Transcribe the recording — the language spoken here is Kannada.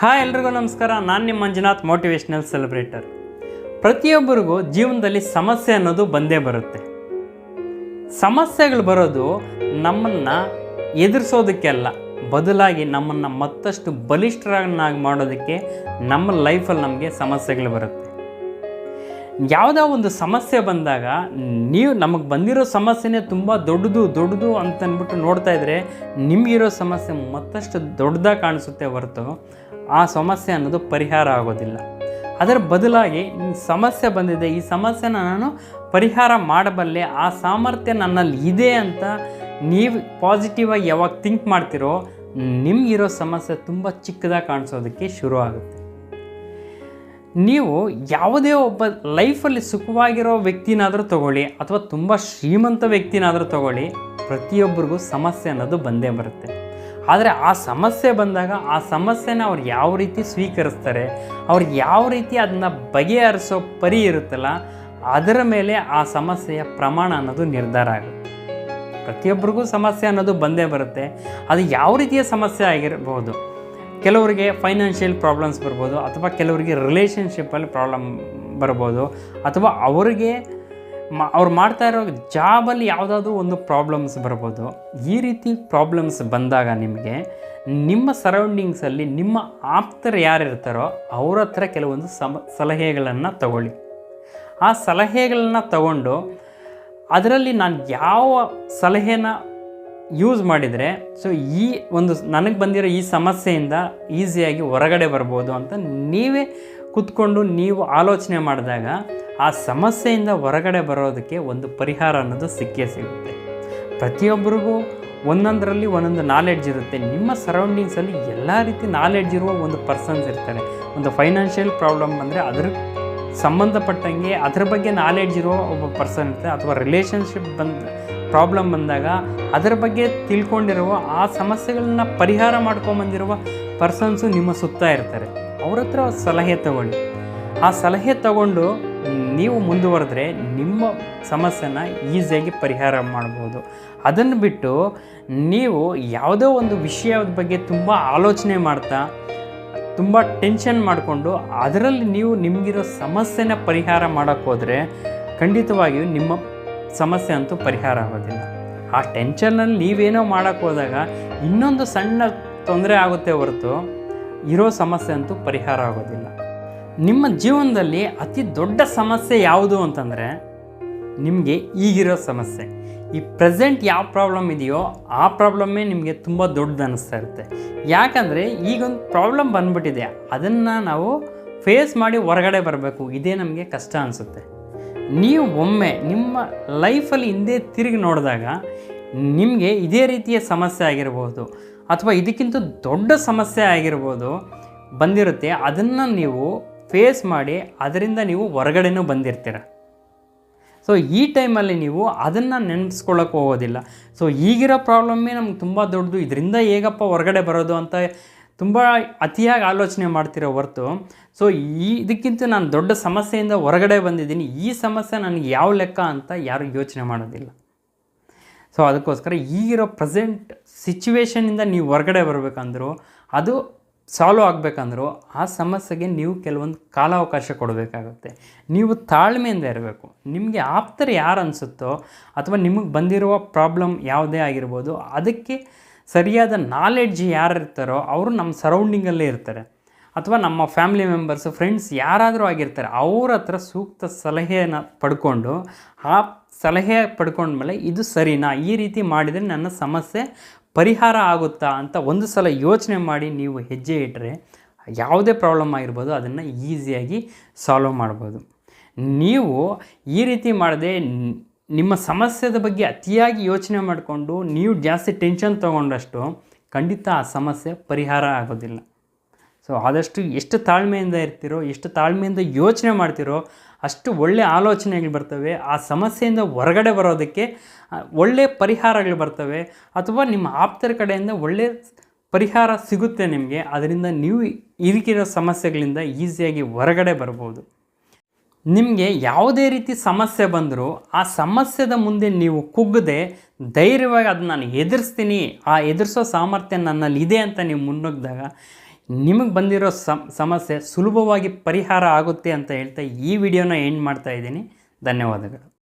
ಹಾಯ್ ಎಲ್ರಿಗೂ ನಮಸ್ಕಾರ. ನಾನು ನಿಮ್ಮ ಮಂಜುನಾಥ್ ಮೋಟಿವೇಶ್ನಲ್ ಸೆಲೆಬ್ರೇಟರ್ ಪ್ರತಿಯೊಬ್ಬರಿಗೂ ಜೀವನದಲ್ಲಿ ಸಮಸ್ಯೆ ಅನ್ನೋದು ಬಂದೇ ಬರುತ್ತೆ. ಸಮಸ್ಯೆಗಳು ಬರೋದು ನಮ್ಮನ್ನು ಎದುರಿಸೋದಕ್ಕೆಲ್ಲ. ಬದಲಾಗಿ ನಮ್ಮನ್ನು ಮತ್ತಷ್ಟು ಬಲಿಷ್ಠರನ್ನಾಗಿ ಮಾಡೋದಕ್ಕೆ ನಮ್ಮ ಲೈಫಲ್ಲಿ ನಮಗೆ ಸಮಸ್ಯೆಗಳು ಬರುತ್ತೆ. ಯಾವುದೋ ಒಂದು ಸಮಸ್ಯೆ ಬಂದಾಗ ನೀವು ನಮಗೆ ಬಂದಿರೋ ಸಮಸ್ಯೆನೇ ತುಂಬ ದೊಡ್ಡದು ದೊಡ್ಡದು ಅಂತನ್ಬಿಟ್ಟು ನೋಡ್ತಾ ಇದ್ರೆ ನಿಮಗಿರೋ ಸಮಸ್ಯೆ ಮತ್ತಷ್ಟು ದೊಡ್ಡದಾಗಿ ಕಾಣಿಸುತ್ತೆ ಹೊರತು ಆ ಸಮಸ್ಯೆ ಅನ್ನೋದು ಪರಿಹಾರ ಆಗೋದಿಲ್ಲ. ಅದರ ಬದಲಾಗಿ ಸಮಸ್ಯೆ ಬಂದಿದೆ, ಈ ಸಮಸ್ಯೆನ ನಾನು ಪರಿಹಾರ ಮಾಡಬಲ್ಲೆ, ಆ ಸಾಮರ್ಥ್ಯ ನನ್ನಲ್ಲಿ ಇದೆ ಅಂತ ನೀವು ಪಾಸಿಟಿವ್ ಆಗಿ ಯಾವಾಗ ಥಿಂಕ್ ಮಾಡ್ತಿರೋ ನಿಮಗಿರೋ ಸಮಸ್ಯೆ ತುಂಬ ಚಿಕ್ಕದಾಗಿ ಕಾಣಿಸೋದಕ್ಕೆ ಶುರು ಆಗುತ್ತೆ ನೀವು ಯಾವುದೇ ಒಬ್ಬ ಲೈಫಲ್ಲಿ ಸುಖವಾಗಿರೋ ವ್ಯಕ್ತಿನಾದರೂ ತಗೊಳ್ಳಿ ಅಥವಾ ತುಂಬ ಶ್ರೀಮಂತ ವ್ಯಕ್ತಿನಾದರೂ ತಗೊಳ್ಳಿ, ಪ್ರತಿಯೊಬ್ಬರಿಗೂ ಸಮಸ್ಯೆ ಅನ್ನೋದು ಬಂದೇ ಬರುತ್ತೆ. ಆದರೆ ಆ ಸಮಸ್ಯೆ ಬಂದಾಗ ಆ ಸಮಸ್ಯೆನ ಅವ್ರು ಯಾವ ರೀತಿ ಸ್ವೀಕರಿಸ್ತಾರೆ, ಅವ್ರು ಯಾವ ರೀತಿ ಅದನ್ನ ಬಗೆಹರಿಸೋ ಪರಿ ಇರುತ್ತಲ್ಲ, ಅದರ ಮೇಲೆ ಆ ಸಮಸ್ಯೆಯ ಪ್ರಮಾಣ ಅನ್ನೋದು ನಿರ್ಧಾರ ಆಗುತ್ತೆ. ಪ್ರತಿಯೊಬ್ಬರಿಗೂ ಸಮಸ್ಯೆ ಅನ್ನೋದು ಬಂದೇ ಬರುತ್ತೆ. ಅದು ಯಾವ ರೀತಿಯ ಸಮಸ್ಯೆ ಆಗಿರಬಹುದು ಕೆಲವರಿಗೆ ಫೈನಾನ್ಷಿಯಲ್ ಪ್ರಾಬ್ಲಮ್ಸ್ ಬರ್ಬೋದು ಅಥವಾ ಕೆಲವರಿಗೆ ರಿಲೇಷನ್ಶಿಪ್ಪಲ್ಲಿ ಪ್ರಾಬ್ಲಮ್ ಬರ್ಬೋದು ಅಥವಾ ಅವರಿಗೆ ಮಾ, ಅವ್ರು ಮಾಡ್ತಾ ಇರೋ ಜಾಬಲ್ಲಿ ಯಾವುದಾದ್ರೂ ಒಂದು ಪ್ರಾಬ್ಲಮ್ಸ್ ಬರ್ಬೋದು. ಈ ರೀತಿ ಪ್ರಾಬ್ಲಮ್ಸ್ ಬಂದಾಗ ನಿಮಗೆ ನಿಮ್ಮ ಸರೌಂಡಿಂಗ್ಸಲ್ಲಿ ನಿಮ್ಮ ಆಪ್ತರು ಯಾರಿರ್ತಾರೋ ಅವ್ರ ಹತ್ರ ಕೆಲವೊಂದು ಸಮ, ಸಲಹೆಗಳನ್ನು ತಗೊಳ್ಳಿ. ಆ ಸಲಹೆಗಳನ್ನ ತಗೊಂಡು ಅದರಲ್ಲಿ ನಾನು ಯಾವ ಸಲಹೆನ ಯೂಸ್ ಮಾಡಿದರೆ ಸೊ ಈ ಒಂದು ನನಗೆ ಬಂದಿರೋ ಈ ಸಮಸ್ಯೆಯಿಂದ ಈಸಿಯಾಗಿ ಹೊರಗಡೆ ಬರ್ಬೋದು ಅಂತ ನೀವೇ ಕೂತ್ಕೊಂಡು ನೀವು ಆಲೋಚನೆ ಮಾಡಿದಾಗ ಆ ಸಮಸ್ಯೆಯಿಂದ ಹೊರಗಡೆ ಬರೋದಕ್ಕೆ ಒಂದು ಪರಿಹಾರ ಅನ್ನೋದು ಸಿಕ್ಕೇ ಸಿಗುತ್ತೆ. ಪ್ರತಿಯೊಬ್ಬರಿಗೂ ಒಂದೊಂದರಲ್ಲಿ ಒಂದೊಂದು ನಾಲೆಡ್ಜ್ ಇರುತ್ತೆ. ನಿಮ್ಮ ಸರೌಂಡಿಂಗ್ಸಲ್ಲಿ ಎಲ್ಲ ರೀತಿ ನಾಲೆಡ್ಜ್ ಇರುವ ಒಂದು ಪರ್ಸನ್ಸ್ ಇರ್ತಾರೆ. ಒಂದು ಫೈನಾನ್ಷಿಯಲ್ ಪ್ರಾಬ್ಲಮ್ ಅಂದರೆ ಅದ್ರ ಸಂಬಂಧಪಟ್ಟಂಗೆ ಅದ್ರ ಬಗ್ಗೆ ನಾಲೆಡ್ಜ್ ಇರೋ ಒಬ್ಬ ಪರ್ಸನ್ ಇರ್ತಾರೆ ಅಥವಾ ರಿಲೇಷನ್ಶಿಪ್ ಬಂದ ಪ್ರಾಬ್ಲಮ್ ಬಂದಾಗ ಅದರ ಬಗ್ಗೆ ತಿಳ್ಕೊಂಡಿರುವ ಆ ಸಮಸ್ಯೆಗಳನ್ನ ಪರಿಹಾರ ಮಾಡ್ಕೊಂಬಂದಿರುವ ಪರ್ಸನ್ಸು ನಿಮ್ಮ ಸುತ್ತ ಇರ್ತಾರೆ. ಅವ್ರ ಹತ್ರ ಸಲಹೆ ತಗೊಳ್ಳಿ ಆ ಸಲಹೆ ತಗೊಂಡು ನೀವು ಮುಂದುವರೆದ್ರೆ ನಿಮ್ಮ ಸಮಸ್ಯೆನ ಈಸಿಯಾಗಿ ಪರಿಹಾರ ಮಾಡ್ಬೋದು. ಅದನ್ನು ಬಿಟ್ಟು ನೀವು ಯಾವುದೋ ಒಂದು ವಿಷಯದ ಬಗ್ಗೆ ತುಂಬ ಆಲೋಚನೆ ಮಾಡ್ತಾ ತುಂಬ ಟೆನ್ಷನ್ ಮಾಡಿಕೊಂಡು ಅದರಲ್ಲಿ ನೀವು ನಿಮಗಿರೋ ಸಮಸ್ಯೆನ ಪರಿಹಾರ ಮಾಡೋಕ್ಕೋದ್ರೆ ಖಂಡಿತವಾಗಿಯೂ ನಿಮ್ಮ ಸಮಸ್ಯೆ ಅಂತೂ ಪರಿಹಾರ ಆಗೋದಿಲ್ಲ. ಆ ಟೆನ್ಷನ್ನಲ್ಲಿ ನೀವೇನೋ ಮಾಡೋಕ್ಕೆ ಹೋದಾಗ ಇನ್ನೊಂದು ಸಣ್ಣ ತೊಂದರೆ ಆಗುತ್ತೆ ಹೊರತು ಇರೋ ಸಮಸ್ಯೆ ಅಂತೂ ಪರಿಹಾರ ಆಗೋದಿಲ್ಲ. ನಿಮ್ಮ ಜೀವನದಲ್ಲಿ ಅತಿ ದೊಡ್ಡ ಸಮಸ್ಯೆ ಯಾವುದು ಅಂತಂದರೆ ನಿಮಗೆ ಈಗಿರೋ ಸಮಸ್ಯೆ. ಈ ಪ್ರೆಸೆಂಟ್ ಯಾವ ಪ್ರಾಬ್ಲಮ್ ಇದೆಯೋ ಆ ಪ್ರಾಬ್ಲಮ್ಮೇ ನಿಮಗೆ ತುಂಬ ದೊಡ್ಡದು ಅನ್ನಿಸ್ತಾ ಇರುತ್ತೆ. ಯಾಕಂದರೆ ಈಗೊಂದು ಪ್ರಾಬ್ಲಮ್ ಬಂದ್ಬಿಟ್ಟಿದೆ. ಅದನ್ನು ನಾವು ಫೇಸ್ ಮಾಡಿ ಹೊರಗಡೆ ಬರಬೇಕು. ಇದೇ ನಮಗೆ ಕಷ್ಟ ಅನಿಸುತ್ತೆ. ನೀವು ಒಮ್ಮೆ ನಿಮ್ಮ ಲೈಫಲ್ಲಿ ಹಿಂದೆ ತಿರುಗಿ ನೋಡಿದಾಗ ನಿಮಗೆ ಇದೇ ರೀತಿಯ ಸಮಸ್ಯೆ ಆಗಿರ್ಬೋದು. ಅಥವಾ ಇದಕ್ಕಿಂತ ದೊಡ್ಡ ಸಮಸ್ಯೆ ಆಗಿರ್ಬೋದು ಬಂದಿರುತ್ತೆ. ಅದನ್ನು ನೀವು ಫೇಸ್ ಮಾಡಿ, ಅದರಿಂದ ನೀವು ಹೊರಗಡೆನೂ ಬಂದಿರ್ತೀರ. ಸೊ ಈ ಟೈಮಲ್ಲಿ ನೀವು ಅದನ್ನು ನೆನೆಸ್ಕೊಳ್ಳೋಕೆ ಹೋಗೋದಿಲ್ಲ. ಸೊ ಈಗಿರೋ ಪ್ರಾಬ್ಲಮ್ಮೇ ನಮ್ಗೆ ತುಂಬ ದೊಡ್ಡದು. ಇದರಿಂದ ಹೇಗಪ್ಪ ಹೊರಗಡೆ ಬರೋದು ಅಂತ ತುಂಬ ಅತಿಯಾಗಿ ಆಲೋಚನೆ ಮಾಡ್ತಿರೋ ಹೊರತು. ಸೊ ಈ ಇದಕ್ಕಿಂತ ನಾನು ದೊಡ್ಡ ಸಮಸ್ಯೆಯಿಂದ ಹೊರಗಡೆ ಬಂದಿದ್ದೀನಿ. ಈ ಸಮಸ್ಯೆ ನನಗೆ ಯಾವ ಲೆಕ್ಕ ಅಂತ ಯಾರು ಯೋಚನೆ ಮಾಡೋದಿಲ್ಲ. ಸೊ ಅದಕ್ಕೋಸ್ಕರ ಈಗಿರೋ ಪ್ರೆಸೆಂಟ್ ಸಿಚುವೇಷನಿಂದ ನೀವು ಹೊರಗಡೆ ಬರಬೇಕಂದ್ರೂ ಅದು ಸಾಲ್ವ್ ಆಗಬೇಕಂದ್ರೂ ಆ ಸಮಸ್ಯೆಗೆ ನೀವು ಕೆಲವೊಂದು ಕಾಲಾವಕಾಶ ಕೊಡಬೇಕಾಗುತ್ತೆ. ನೀವು ತಾಳ್ಮೆಯಿಂದ ಇರಬೇಕು. ನಿಮಗೆ ಆಪ್ತರು ಯಾರು ಅನಿಸುತ್ತೋ ಅಥವಾ ನಿಮಗೆ ಬಂದಿರುವ ಪ್ರಾಬ್ಲಮ್ ಯಾವುದೇ ಆಗಿರ್ಬೋದು, ಅದಕ್ಕೆ ಸರಿಯಾದ ನಾಲೆಡ್ಜ್ ಯಾರು ಇರ್ತಾರೋ ಅವರು ನಮ್ಮ ಸರೌಂಡಿಂಗಲ್ಲೇ ಇರ್ತಾರೆ. ಅಥವಾ ನಮ್ಮ ಫ್ಯಾಮಿಲಿ ಮೆಂಬರ್ಸು ಫ್ರೆಂಡ್ಸ್ ಯಾರಾದರೂ ಆಗಿರ್ತಾರೆ, ಅವ್ರ ಹತ್ರ ಸೂಕ್ತ ಸಲಹೆಯನ್ನು ಪಡ್ಕೊಂಡು, ಆ ಸಲಹೆ ಪಡ್ಕೊಂಡ್ಮೇಲೆ ಇದು ಸರಿನಾ? ಈ ರೀತಿ ಮಾಡಿದರೆ ನನ್ನ ಸಮಸ್ಯೆ ಪರಿಹಾರ ಆಗುತ್ತಾ ಅಂತ ಒಂದು ಸಲ ಯೋಚನೆ ಮಾಡಿ ನೀವು ಹೆಜ್ಜೆ ಇಟ್ಟರೆ ಯಾವುದೇ ಪ್ರಾಬ್ಲಮ್ ಆಗಿರ್ಬೋದು, ಅದನ್ನು ಈಸಿಯಾಗಿ ಸಾಲ್ವ್ ಮಾಡ್ಬೋದು. ನೀವು ಈ ರೀತಿ ಮಾಡದೆ ನಿಮ್ಮ ಸಮಸ್ಯೆದ ಬಗ್ಗೆ ಅತಿಯಾಗಿ ಯೋಚನೆ ಮಾಡಿಕೊಂಡು ನೀವು ಜಾಸ್ತಿ ಟೆನ್ಷನ್ ತೊಗೊಂಡಷ್ಟು ಖಂಡಿತ ಆ ಸಮಸ್ಯೆ ಪರಿಹಾರ ಆಗೋದಿಲ್ಲ. ಸೊ ಆದಷ್ಟು ಎಷ್ಟು ತಾಳ್ಮೆಯಿಂದ ಇರ್ತೀರೋ, ಎಷ್ಟು ತಾಳ್ಮೆಯಿಂದ ಯೋಚನೆ ಮಾಡ್ತಿರೋ, ಅಷ್ಟು ಒಳ್ಳೆ ಆಲೋಚನೆಗಳು ಬರ್ತವೆ. ಆ ಸಮಸ್ಯೆಯಿಂದ ಹೊರಗಡೆ ಬರೋದಕ್ಕೆ ಒಳ್ಳೆ ಪರಿಹಾರಗಳು ಬರ್ತವೆ. ಅಥವಾ ನಿಮ್ಮ ಆಪ್ತರ ಕಡೆಯಿಂದ ಒಳ್ಳೆ ಪರಿಹಾರ ಸಿಗುತ್ತೆ ನಿಮಗೆ. ಅದರಿಂದ ನೀವು ಇದಕ್ಕಿರೋ ಸಮಸ್ಯೆಗಳಿಂದ ಈಸಿಯಾಗಿ ಹೊರಗಡೆ ಬರ್ಬೋದು. ನಿಮಗೆ ಯಾವುದೇ ರೀತಿ ಸಮಸ್ಯೆ ಬಂದರೂ, ಆ ಸಮಸ್ಯೆದ ಮುಂದೆ ನೀವು ಕುಗ್ಗದೆ ಧೈರ್ಯವಾಗಿ ಅದು ನಾನು ಎದುರಿಸ್ತೀನಿ, ಆ ಎದುರಿಸೋ ಸಾಮರ್ಥ್ಯ ನನ್ನಲ್ಲಿ ಇದೆ ಅಂತ ನೀವು ಮುನ್ನುಗ್ಗಿದಾಗ ನಿಮಗೆ ಬಂದಿರೋ ಸಮ್, ಸಮಸ್ಯೆ ಸುಲಭವಾಗಿ ಪರಿಹಾರ ಆಗುತ್ತೆ ಅಂತ ಹೇಳ್ತಾ ಈ ವಿಡಿಯೋನ ಎಂಡ್ ಮಾಡ್ತಾ ಇದ್ದೀನಿ. ಧನ್ಯವಾದಗಳು.